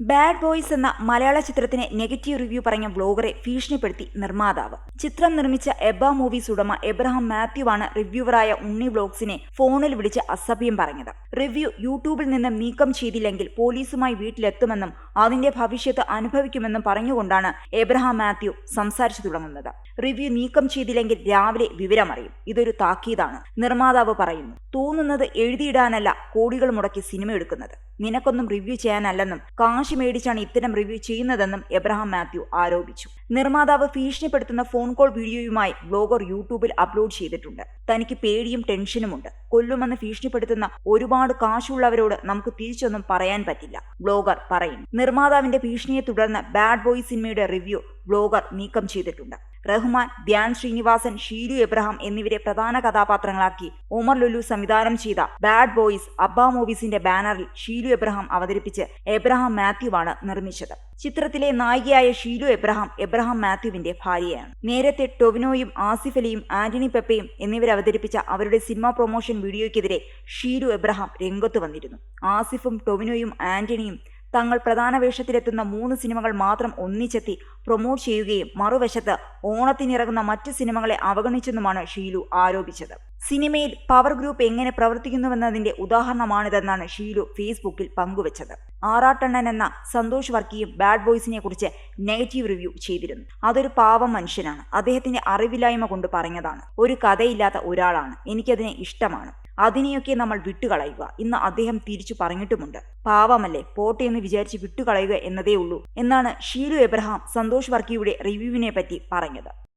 Bad boys എന്ന മലയാള ചിത്രത്തിന് negative review പറഞ്ഞ ബ്ലോഗറെ ഭീഷണിപ്പെടുത്തി നിർമ്മാതാവ്. ചിത്രം നിർമ്മിച്ച എബ മൂവീസ് ഉടമ എബ്രഹാം മാത്യു ആണ് റിവ്യൂവറായ ഉണ്ണി ബ്ലോഗ്സിനെ ഫോണിൽ വിളിച്ച് അസഭ്യം പറഞ്ഞത്. റിവ്യൂ യൂട്യൂബിൽ നിന്നും നീക്കം ചെയ്തില്ലെങ്കിൽ പോലീസുമായി വീട്ടിലെത്തുമെന്നും അതിന്റെ ഭവിഷ്യത്ത് അനുഭവിക്കുമെന്നും പറഞ്ഞുകൊണ്ടാണ് എബ്രഹാം മാത്യു സംസാരിച്ചു തുടങ്ങുന്നത്. റിവ്യൂ നീക്കം ചെയ്തില്ലെങ്കിൽ രാവിലെ വിവരമറിയും. ഇതൊരു താക്കീതാണ്. നിർമ്മാതാവ് പറയുന്നു തോന്നുന്നത് എഴുതിയിടാനല്ല കോടികൾ മുടക്കി സിനിമ എടുക്കുന്നത്. നിനക്കൊന്നും റിവ്യൂ ചെയ്യാനല്ലെന്നും കാശ് മേടിച്ചാണ് ഇത്തരം റിവ്യൂ ചെയ്യുന്നതെന്നും എബ്രഹാം മാത്യു ആരോപിച്ചു. നിർമ്മാതാവ് ഭീഷണിപ്പെടുത്തുന്ന ഫോൺ കോൾ വീഡിയോയുമായി ബ്ലോഗർ യൂട്യൂബിൽ അപ്ലോഡ് ചെയ്തിട്ടുണ്ട്. തനിക്ക് പേടിയും ടെൻഷനുമുണ്ട് കൊല്ലുമെന്ന് ഭീഷണിപ്പെടുത്തുന്ന ഒരുപാട് കാശുള്ളവരോട് നമുക്ക് തിരിച്ചൊന്നും പറയാൻ പറ്റില്ല ബ്ലോഗർ പറയുന്നു. നിർമ്മാതാവിന്റെ ഭീഷണിയെ തുടർന്ന് ബാഡ് ബോയ് സിനിമയുടെ റിവ്യൂ ബ്ലോഗർ നീക്കം ചെയ്തിട്ടുണ്ട്. റഹ്മാൻ ധ്യാൻ ശ്രീനിവാസൻ ഷീലു എബ്രഹാം എന്നിവരെ പ്രധാന കഥാപാത്രങ്ങളാക്കി ഉമർ ലുലു സംവിധാനം ചെയ്ത ബാഡ് ബോയ്സ് അബ്ബ മൂവീസിന്റെ ബാനറിൽ ഷീലു എബ്രഹാം അവതരിപ്പിച്ച് എബ്രഹാം മാത്യുവാണ് നിർമ്മിച്ചത്. ചിത്രത്തിലെ നായികയായ ഷീലു എബ്രഹാം എബ്രഹാം മാത്യുവിന്റെ ഭാര്യയാണ്. നേരത്തെ ടൊവിനോയും ആസിഫ് അലിയും ആന്റണി പെപ്പയും എന്നിവർ അവതരിപ്പിച്ച അവരുടെ സിനിമാ പ്രൊമോഷൻ വീഡിയോയ്ക്കെതിരെ ഷീലു എബ്രഹാം രംഗത്ത് വന്നിരുന്നു. ആസിഫും ടൊവിനോയും ആന്റണിയും തങ്ങൾ പ്രധാന വേഷത്തിലെത്തുന്ന മൂന്ന് സിനിമകൾ മാത്രം ഒന്നിച്ചെത്തി പ്രൊമോട്ട് ചെയ്യുകയും മറുവശത്ത് ഓണത്തിനിറങ്ങുന്ന മറ്റ് സിനിമകളെ അവഗണിച്ചെന്നുമാണ് ഷീലു ആരോപിച്ചത്. സിനിമയിൽ പവർ ഗ്രൂപ്പ് എങ്ങനെ പ്രവർത്തിക്കുന്നുവെന്നതിന്റെ ഉദാഹരണമാണിതെന്നാണ് ഷീലു ഫേസ്ബുക്കിൽ പങ്കുവച്ചത്. ആറാട്ടണ്ണൻ എന്ന സന്തോഷ് വർക്കിയും ബാഡ് ബോയ്സിനെ കുറിച്ച് നെഗറ്റീവ് റിവ്യൂ ചെയ്തിരുന്നു. അതൊരു പാവം മനുഷ്യനാണ്. അദ്ദേഹത്തിന്റെ അറിവില്ലായ്മ കൊണ്ട് പറഞ്ഞതാണ്. ഒരു കഥയില്ലാത്ത ഒരാളാണ്. എനിക്കതിനെ ഇഷ്ടമാണ്. അതിനെയൊക്കെ നമ്മൾ വിട്ടുകളയുക. ഇന്ന് അദ്ദേഹം തിരിച്ചു പറഞ്ഞിട്ടുമുണ്ട്. പാവമല്ലേ പോട്ടെ എന്ന് വിചാരിച്ച് വിട്ടുകളയുക എന്നതേ ഉള്ളൂ എന്നാണ് ഷീലു എബ്രഹാം സന്തോഷ് വർക്കിയുടെ റിവ്യൂവിനെ പറ്റി പറഞ്ഞത്.